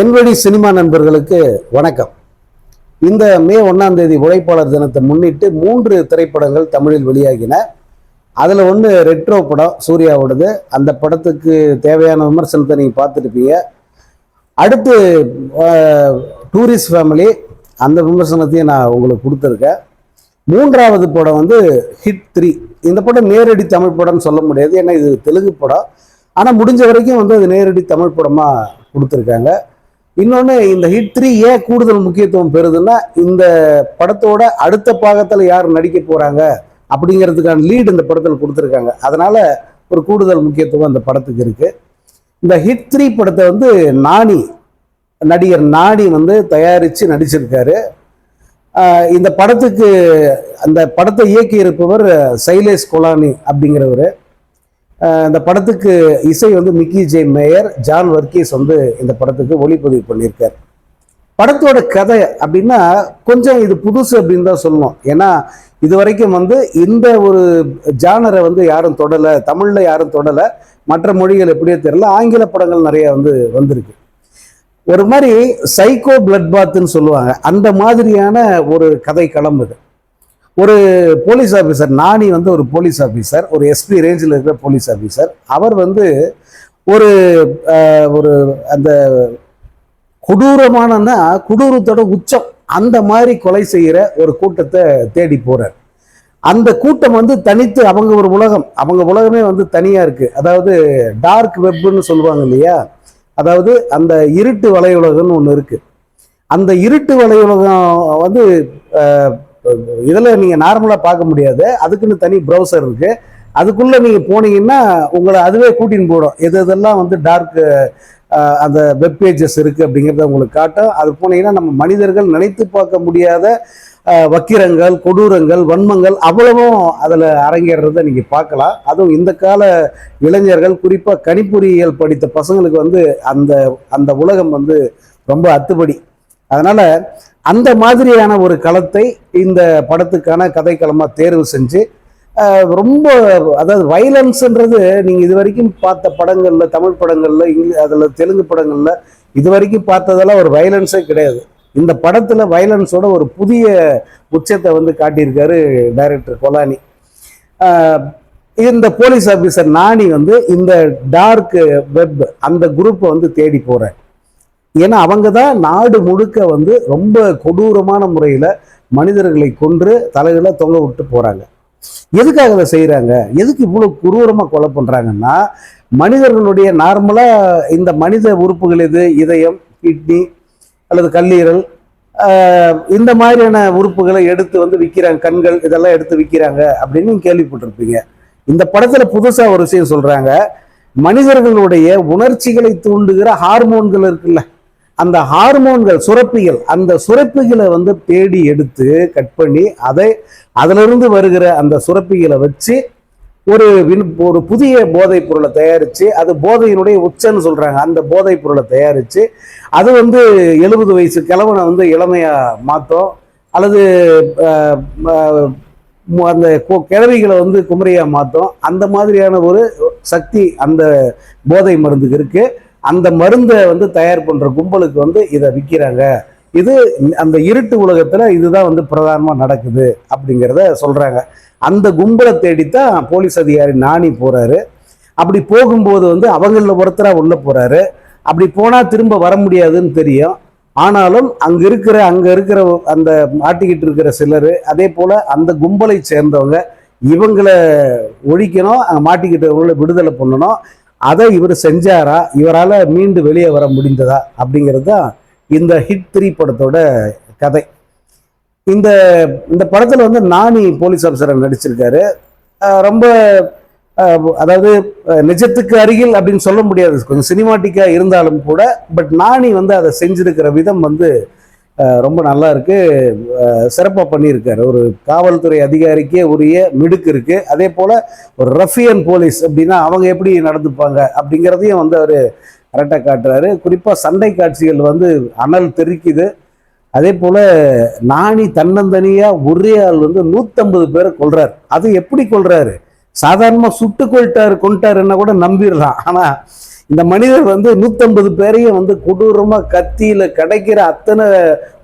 என்வழி cinema நண்பர்களுக்கு வணக்கம். இந்த மே ஒன்றாம் தேதி உழைப்பாளர் தினத்தை முன்னிட்டு மூன்று திரைப்படங்கள் தமிழில் வெளியாகின. அதில் ஒன்று ரெட்ரோ படம் சூர்யாவோடது. அந்த படத்துக்கு தேவையான விமர்சனத்தை நீங்கள் பார்த்துருப்பீங்க. அடுத்து டூரிஸ்ட் ஃபேமிலி அந்த விமர்சனத்தையும் நான் உங்களுக்கு கொடுத்துருக்கேன். மூன்றாவது படம் வந்து ஹிட் த்ரீ. இந்த படம் நேரடி தமிழ் படம்னு சொல்ல முடியாது. ஏன்னா இது தெலுங்கு படம். ஆனால் முடிஞ்ச வரைக்கும் வந்து அது நேரடி தமிழ் படமாக கொடுத்துருக்காங்க. இன்னொன்று இந்த ஹிட் த்ரீ ஏன் கூடுதல் முக்கியத்துவம் பெறுதுன்னா இந்த படத்தோட அடுத்த பாகத்தில் யார் நடிக்க போகிறாங்க அப்படிங்கிறதுக்கான லீடு இந்த படத்தில் கொடுத்துருக்காங்க. அதனால் ஒரு கூடுதல் முக்கியத்துவம் அந்த படத்துக்கு இருக்குது இந்த ஹிட் த்ரீ படத்தை வந்து நாணி நடிகர் நாணி வந்து தயாரித்து நடிச்சிருக்காரு. இந்த படத்துக்கு அந்த படத்தை இயக்கி இருப்பவர் சைலேஷ் கொலானி அப்படிங்கிறவர். இந்த படத்துக்கு இசை வந்து Mickey J Meyer John Varghese வந்து இந்த படத்துக்கு ஒளிப்பதிவு பண்ணியிருக்கார். படத்தோட கதை அப்படின்னா கொஞ்சம் இது புதுசு அப்படின்னு தான் சொல்லணும். ஏன்னா இது வரைக்கும் வந்து இந்த ஒரு ஜானரை வந்து யாரும் தொடலை தமிழில் யாரும் தொடலை மற்ற மொழிகள் எப்படியோ தெரியல ஆங்கில படங்கள் நிறைய வந்து வந்திருக்கு. ஒரு மாதிரி சைக்கோ பிளட் பாத்துன்னு சொல்லுவாங்க. அந்த மாதிரியான ஒரு கதை களம் இது. ஒரு போலீஸ் ஆஃபீஸர் நாணி வந்து ஒரு போலீஸ் ஆஃபீஸர் ஒரு எஸ்பி ரேஞ்சில் இருக்கிற போலீஸ் ஆஃபீஸர் அவர் வந்து ஒரு ஒரு அந்த கொடூரமானன்னா கொடூரத்தோட உச்சம் அந்த மாதிரி கொலை செய்கிற ஒரு கூட்டத்தை தேடி போகிறார் அந்த கூட்டம் வந்து தனித்து அவங்க ஒரு உலகம். அவங்க உலகமே வந்து தனியாக இருக்குது அதாவது டார்க் வெப்னு சொல்லுவாங்க இல்லையா? அதாவது அந்த இருட்டு வலையுலகம்னு ஒன்று இருக்குது அந்த இருட்டு வலையுலகம் வந்து இதில் நீங்கள் நார்மலாக பார்க்க முடியாது. அதுக்குன்னு தனி ப்ரௌசர் இருக்குது அதுக்குள்ளே நீங்கள் போனீங்கன்னா உங்களை அதுவே கூட்டின்னு போடும் எது எதெல்லாம் வந்து டார்க்கு அந்த வெப் பேஜஸ் இருக்குது அப்படிங்கிறத உங்களுக்கு காட்டும். அது போனீங்கன்னா நம்ம மனிதர்கள் நினைத்து பார்க்க முடியாத வக்கிரங்கள் கொடூரங்கள் வன்மங்கள் அவ்வளவும் அதில் அரங்கேறத நீங்கள் பார்க்கலாம். அதுவும் இந்த கால இளைஞர்கள் குறிப்பாக கணிப்பொறியியல் படித்த பசங்களுக்கு வந்து அந்த அந்த உலகம் வந்து ரொம்ப அத்துப்படி. அதனால் அந்த மாதிரியான ஒரு களத்தை இந்த படத்துக்கான கதைக்களமாக தேர்வு செஞ்சு ரொம்ப அதாவது வைலன்ஸ்ன்றது நீங்கள் இது வரைக்கும் பார்த்த படங்களில் தமிழ் படங்களில் இங்கிலீஷ் அதில் தெலுங்கு படங்களில் இது வரைக்கும் பார்த்ததெல்லாம் ஒரு வைலன்ஸே கிடையாது. இந்த படத்தில் வைலன்ஸோட ஒரு புதிய உச்சத்தை வந்து காட்டியிருக்காரு டைரக்டர் கொலானி. இந்த போலீஸ் ஆஃபீஸர் நாணி வந்து இந்த டார்க் வெப் அந்த குரூப்பை வந்து தேடி போகிறேன் ஏன்னா அவங்க தான் நாடு முழுக்க வந்து ரொம்ப கொடூரமான முறையில் மனிதர்களை கொன்று தலைகளை தொங்க விட்டு போகிறாங்க எதுக்காக அதை செய்கிறாங்க எதுக்கு இவ்வளோ குரூரமாக கொலை பண்ணுறாங்கன்னா மனிதர்களுடைய நார்மலாக இந்த மனித உறுப்புகள் இது இதயம் கிட்னி அல்லது கல்லீரல் இந்த மாதிரியான உறுப்புகளை எடுத்து வந்து விற்கிறாங்க கண்கள் இதெல்லாம் எடுத்து விற்கிறாங்க அப்படின்னு கேள்விப்பட்டிருப்பீங்க. இந்த படத்தில் புதுசாக ஒரு விஷயம் சொல்கிறாங்க மனிதர்களுடைய உணர்ச்சிகளை தூண்டுகிற ஹார்மோன்கள் இருக்குல்ல அந்த ஹார்மோன்கள் சுரப்பிகள் அந்த சுரப்பிகளை வந்து தேடி எடுத்து கட் பண்ணி அதை அதிலிருந்து வருகிற அந்த சுரப்பிகளை வச்சு ஒரு வின் ஒரு புதிய போதைப் பொருளை தயாரித்து அது போதையினுடைய உச்சன்னு சொல்கிறாங்க அந்த போதைப் பொருளை தயாரித்து அது வந்து எழுபது வயசு கிழவனை வந்து இளமையாக மாற்றும் அல்லது அந்த கிழவிகளை வந்து குமரியாக மாற்றும் அந்த மாதிரியான ஒரு சக்தி அந்த போதை மருந்துக்கு இருக்குது அந்த மருந்தை வந்து தயார் பண்ணுற கும்பலுக்கு வந்து இதை விற்கிறாங்க இது அந்த இருட்டு உலகத்தில் இதுதான் வந்து பிரதானமாக நடக்குது அப்படிங்கிறத சொல்கிறாங்க அந்த கும்பலை தேடித்தான் போலீஸ் அதிகாரி நாணி போகிறாரு அப்படி போகும்போது வந்து அவங்களில் ஒருத்தராக உள்ளே போகிறாரு அப்படி போனால் திரும்ப வர முடியாதுன்னு தெரியும். ஆனாலும் அங்கே இருக்கிற அங்கே இருக்கிற அந்த மாட்டிக்கிட்டு இருக்கிற சிலர் அதே போல் அந்த கும்பலை சேர்ந்தவங்க இவங்களை ஒழிக்கணும் அங்க மாட்டிக்கிட்டவங்களை விடுதலை பண்ணணும். அதை இவர் செஞ்சாரா? இவரால் மீண்டு வெளியே வர முடிந்ததா? அப்படிங்கிறது தான் இந்த ஹிட் த்ரீ படத்தோட கதை. இந்த இந்த படத்தில் வந்து நானி போலீஸ் ஆஃபீஸரை நடிச்சிருக்காரு. ரொம்ப அதாவது நிஜத்துக்கு அருகில் அப்படின்னு சொல்ல முடியாது. கொஞ்சம் சினிமாட்டிக்காக இருந்தாலும் கூட பட் நானி வந்து அதை செஞ்சிருக்கிற விதம் வந்து ரொம்ப நல்லா இருக்கு. சிறப்பாக பண்ணியிருக்காரு. ஒரு காவல்துறை அதிகாரிக்கே உரிய மிடுக்கு இருக்கு. அதே போல ஒரு ரஃபியன் போலீஸ் அப்படின்னா அவங்க எப்படி நடந்துப்பாங்க அப்படிங்கிறதையும் வந்து அவர் கரெக்டாக காட்டுறாரு. குறிப்பாக சண்டை காட்சிகள் வந்து அனல் தெறிக்குது அதே போல நாணி தன்னந்தனியாக ஒரே ஆள் வந்து நூற்றம்பது பேரை கொல்றாரு. அது எப்படி கொல்றாரு? சாதாரணமாக சுட்டு கொள்ட்டாரு கொண்டாருன்னா கூட நம்பிடலாம் ஆனால் இந்த மனிதர் வந்து நூத்தம்பது பேரையும் வந்து கொடூரமா கத்தியில கிடைக்கிற அத்தனை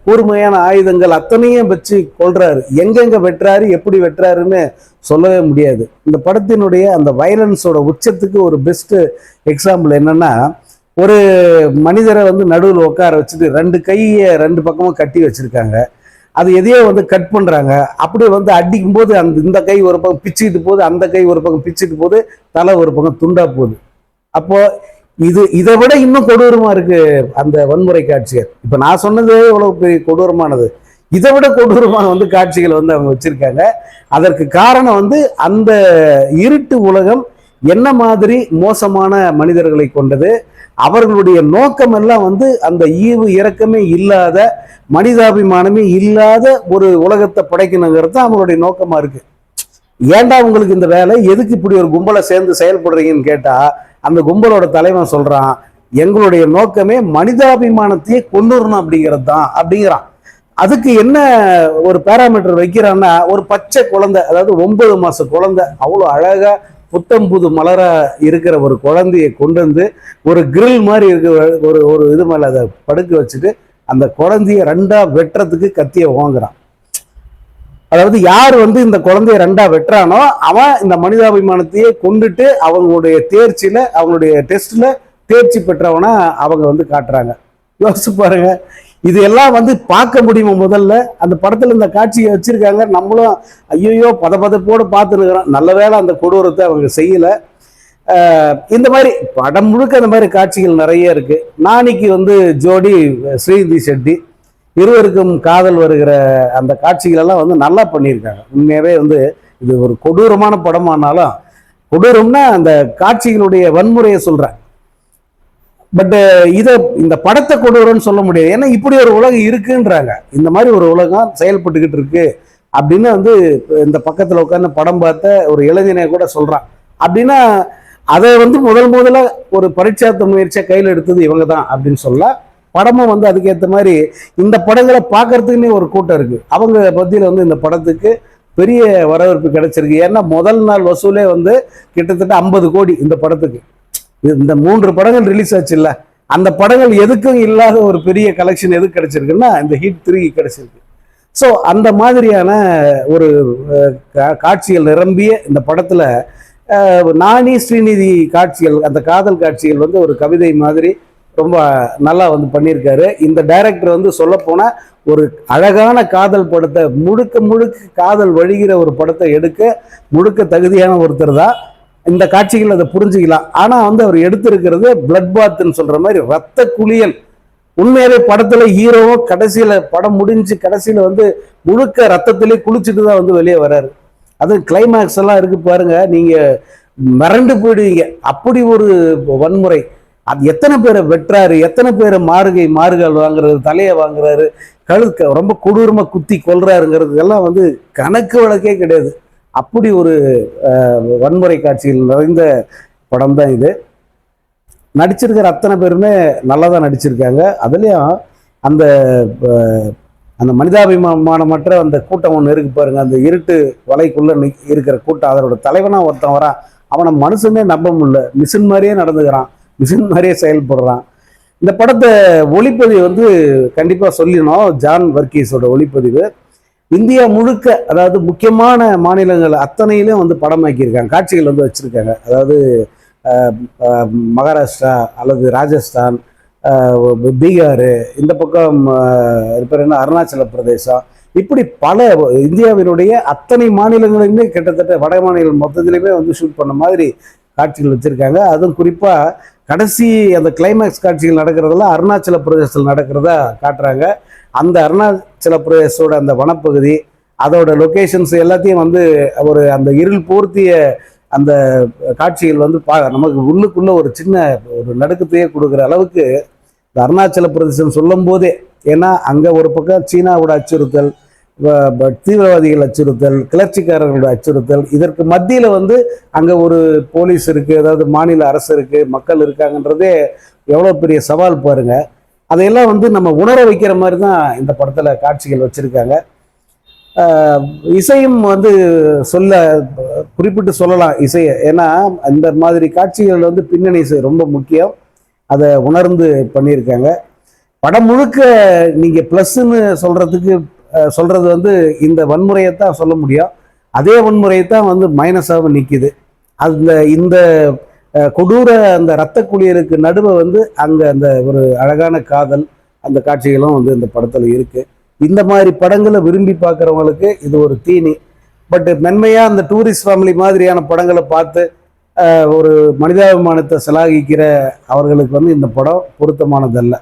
கூர்மையான ஆயுதங்கள் அத்தனையும் வச்சு கொள்றாரு எங்கெங்க வெட்டுறாரு எப்படி வெட்டுறாருன்னு சொல்லவே முடியாது. இந்த படத்தினுடைய அந்த வைலன்ஸோட உச்சத்துக்கு ஒரு பெஸ்ட் எக்ஸாம்பிள் என்னன்னா ஒரு மனிதரை வந்து நடுவில் உட்கார வச்சுட்டு ரெண்டு கையை ரெண்டு பக்கமும் கட்டி வச்சிருக்காங்க. அது எதையோ வந்து கட் பண்றாங்க. அப்படியே வந்து அடிக்கும் போது அந்த இந்த கை ஒரு பக்கம் பிச்சுக்கிட்டு போகுது அந்த கை ஒரு பக்கம் பிச்சுட்டு போகுது தலை ஒரு பக்கம் துண்டா போகுது. அப்போ இது இதை விட இன்னும் கொடூரமா இருக்கு அந்த வன்முறை காட்சிகள். இப்ப நான் சொன்னது இவ்வளவு பெரிய கொடூரமானது. இதை விட கொடூரமான வந்து காட்சிகள் வந்து அவங்க வச்சிருக்காங்க. அதற்கு காரணம் வந்து அந்த இருட்டு உலகம் என்ன மாதிரி மோசமான மனிதர்களை கொண்டது அவர்களுடைய நோக்கம் எல்லாம் வந்து அந்த ஈவு இறக்கமே இல்லாத மனிதாபிமானமே இல்லாத ஒரு உலகத்தை படைக்கணுங்கிறது தான் அவங்களுடைய நோக்கமா இருக்கு. ஏண்டா உங்களுக்கு இந்த வேலை? எதுக்கு இப்படி ஒரு கும்பலை சேர்ந்து செயல்படுறீங்கன்னு கேட்டா அந்த கும்பலோட தலைவன் சொல்றான் எங்களுடைய நோக்கமே மனிதாபிமானத்தையே கொண்டு வரணும் அப்படிங்கிறது தான் அப்படிங்கிறான். அதுக்கு என்ன ஒரு பேராமீட்டர் வைக்கிறான்னா ஒரு பச்சை குழந்தை அதாவது ஒன்பது மாச குழந்தை அவ்வளோ அழகா புத்தம் புது மலரா இருக்கிற ஒரு குழந்தையை கொண்டு வந்து ஒரு கிரில் மாதிரி இருக்க ஒரு ஒரு இது மேலே அதை படுக்க வச்சுட்டு அந்த குழந்தைய ரெண்டா வெட்டுறதுக்கு கத்திய ஓங்குறான் அதாவது யார் வந்து இந்த குழந்தைய ரெண்டா வெட்டுறானோ அவன் இந்த மனிதாபிமானத்தையே கொண்டுட்டு அவங்களுடைய தேர்ச்சியில அவங்களுடைய டெஸ்ட்ல தேர்ச்சி பெற்றவனா அவங்க வந்து காட்டுறாங்க. யோசிச்சு பாருங்க. இது எல்லாம் வந்து பார்க்க முடியுமா முதல்ல? அந்த படத்துல இந்த காட்சியை வச்சிருக்காங்க. நம்மளும் ஐயோ பதபதப்போடு பார்த்துருக்கிறோம் நல்ல வேளை அந்த கொடூரத்தை அவங்க செய்யல. இந்த மாதிரி படம் முழுக்க அந்த மாதிரி காட்சிகள் நிறைய இருக்கு. நாளைக்கு வந்து ஜோடி ஸ்ரீநிதி செட்டி இருவருக்கும் காதல் வருகிற அந்த காட்சிகளெல்லாம் வந்து நல்லா பண்ணியிருக்காங்க. உண்மையாகவே வந்து இது ஒரு கொடூரமான படமானாலும் கொடூரம்னா அந்த காட்சிகளுடைய வன்முறையை சொல்கிறேன் பட்டு இதை இந்த படத்தை கொடூரம்னு சொல்ல முடியாது. ஏன்னா இப்படி ஒரு உலகம் இருக்குன்றாங்க. இந்த மாதிரி ஒரு உலகம் செயல்பட்டுக்கிட்டு இருக்கு அப்படின்னு வந்து இந்த பக்கத்தில் உட்காந்து படம் பார்த்த ஒரு இளைஞனை கூட சொல்கிறான் அப்படின்னா அதை வந்து முதல் முதல்ல ஒரு பரீட்சார்த்த முயற்சியாக கையில் எடுத்தது இவங்க தான் அப்படின்னு சொல்ல படமும் வந்து அதுக்கேற்ற மாதிரி இந்த படங்களை பார்க்கறதுக்குன்னே ஒரு கூட்டம் இருக்கு. அவங்க மத்தியில் வந்து இந்த படத்துக்கு பெரிய வரவேற்பு கிடைச்சிருக்கு. ஏன்னா முதல் நாள் வசூலே வந்து கிட்டத்தட்ட ஐம்பது கோடி இந்த படத்துக்கு. இந்த மூன்று படங்கள் ரிலீஸ் ஆச்சு இல்லை அந்த படங்கள் எதுக்கும் இல்லாத ஒரு பெரிய கலெக்ஷன் எது கிடைச்சிருக்குன்னா இந்த ஹிட் த்ரீ கிடைச்சிருக்கு. ஸோ அந்த மாதிரியான ஒரு கா- காட்சிகள் நிரம்பிய இந்த படத்தில் நாணி நானி ஸ்ரீநிதி காட்சிகள் அந்த காதல் காட்சிகள் வந்து ஒரு கவிதை மாதிரி ரொம்ப நல்லா வந்து பண்ணியிருக்காரு. இந்த டைரக்டர் வந்து சொல்லப்போனால் ஒரு அழகான காதல் படத்தை முழுக்க முழுக்க காதல் வழிகிற ஒரு படத்தை எடுக்க முழுக்க தகுதியான ஒருத்தர் தான். இந்த காட்சிகள் அதை புரிஞ்சுக்கலாம். ஆனால் வந்து அவர் எடுத்திருக்கிறது பிளட் பாத்னு சொல்கிற மாதிரி ரத்த குளியல். உண்மையாவே படத்துல ஹீரோவோ கடைசியில படம் முடிஞ்சு கடைசியில வந்து முழுக்க ரத்தத்திலே குளிச்சுட்டு தான் வந்து வெளியே வராரு. அது கிளைமேக்ஸ் எல்லாம் இருக்கு பாருங்க. நீங்க மிரண்டு போயிடுவீங்க. அப்படி ஒரு வன்முறை. அது எத்தனை பேரை வெட்டுறாரு எத்தனை பேரை மாறுகை மாறுகால் வாங்குறாரு தலையை வாங்குறாரு கழுக்க ரொம்ப கொடூரமாக குத்தி கொள்றாருங்கிறது எல்லாம் வந்து கணக்கு வழக்கே கிடையாது. அப்படி ஒரு வன்முறை காட்சியில் நிறைந்த படம் தான் இது. நடிச்சிருக்கிற அத்தனை பேருமே நல்லா தான் நடிச்சிருக்காங்க. அதுலேயும் அந்த அந்த மனிதாபிமானமற்ற அந்த கூட்டம் ஒன்று இருக்கு பாருங்க. அந்த இருட்டு வலைக்குள்ளே நிக்- இருக்கிற கூட்டம் அதனோட தலைவனாக ஒருத்தன் வரான். அவனை மனுஷனே நம்ப முடியல. மிஷின் மாதிரியே நடந்துக்கிறான். மிஷின் மாதிரியே செயல்படுறான். இந்த படத்தை ஒளிப்பதிவு வந்து கண்டிப்பாக சொல்லிடணும். ஜான் வர்கீஸோட ஒளிப்பதிவு. இந்தியா முழுக்க அதாவது முக்கியமான மாநிலங்கள் அத்தனையிலும் வந்து படமாக்கியிருக்காங்க காட்சிகள் வந்து வச்சுருக்காங்க. அதாவது மகாராஷ்டிரா அல்லது ராஜஸ்தான் பீகார் இந்த பக்கம் அஹ், என்ன? அருணாச்சல பிரதேசம். இப்படி பல இந்தியாவினுடைய அத்தனை மாநிலங்களிலுமே கிட்டத்தட்ட வட மாநிலம் மொத்தத்திலையுமே வந்து ஷூட் பண்ண மாதிரி காட்சிகள் வச்சுருக்காங்க. அதுவும் குறிப்பாக கடைசி அந்த கிளைமேக்ஸ் காட்சிகள் நடக்கிறதெல்லாம் அருணாச்சல பிரதேசத்தில் நடக்கிறதா காட்டுறாங்க. அந்த அருணாச்சல பிரதேசோட அந்த வனப்பகுதி அதோட லொக்கேஷன்ஸ் எல்லாத்தையும் வந்து ஒரு அந்த இருள் பூர்த்திய அந்த காட்சிகள் வந்து பா நமக்கு உள்ளுக்குள்ளே ஒரு சின்ன ஒரு நடுக்கத்தையே கொடுக்குற அளவுக்கு இந்த அருணாச்சல பிரதேசம் சொல்லும் போதே ஏன்னா அங்கே ஒரு பக்கம் சீனாவோட அச்சுறுத்தல் தீவிரவாதிகள் அச்சுறுத்தல் கிளர்ச்சிக்காரர்களோட அச்சுறுத்தல் இதற்கு மத்தியில் வந்து அங்கே ஒரு போலீஸ் இருக்குது அதாவது மாநில அரசு இருக்குது மக்கள் இருக்காங்கன்றதே எவ்வளோ பெரிய சவால் பாருங்க. அதையெல்லாம் வந்து நம்ம உணர வைக்கிற மாதிரி தான் இந்த படத்தில் காட்சிகள் வச்சுருக்காங்க. இசையும் வந்து சொல்ல குறிப்பிட்டு சொல்லலாம் இசையை. ஏன்னா இந்த மாதிரி காட்சிகள் வந்து பின்னணி இசை ரொம்ப முக்கியம். அதை உணர்ந்து பண்ணியிருக்காங்க. படம் முழுக்க நீங்கள் ப்ளஸ்ன்னு சொல்கிறதுக்கு சொல்கிறது வந்து இந்த வன்முறையை தான் சொல்ல முடியும். அதே வன்முறையை தான் வந்து மைனஸாக நிற்கிது அந்த இந்த கொடூர அந்த இரத்த குளியலுக்கு நடுவே வந்து அங்கே அந்த ஒரு அழகான காதல் அந்த காட்சிகளும் வந்து இந்த படத்தில் இருக்குது இந்த மாதிரி படங்களை விரும்பி பார்க்குறவங்களுக்கு இது ஒரு தீனி. பட் மென்மையாக அந்த டூரிஸ்ட் ஃபேமிலி மாதிரியான படங்களை பார்த்து ஒரு மனிதாபிமானத்தை சிலாகிக்கிற அவர்களுக்கு வந்து இந்த படம் பொருத்தமானதல்ல.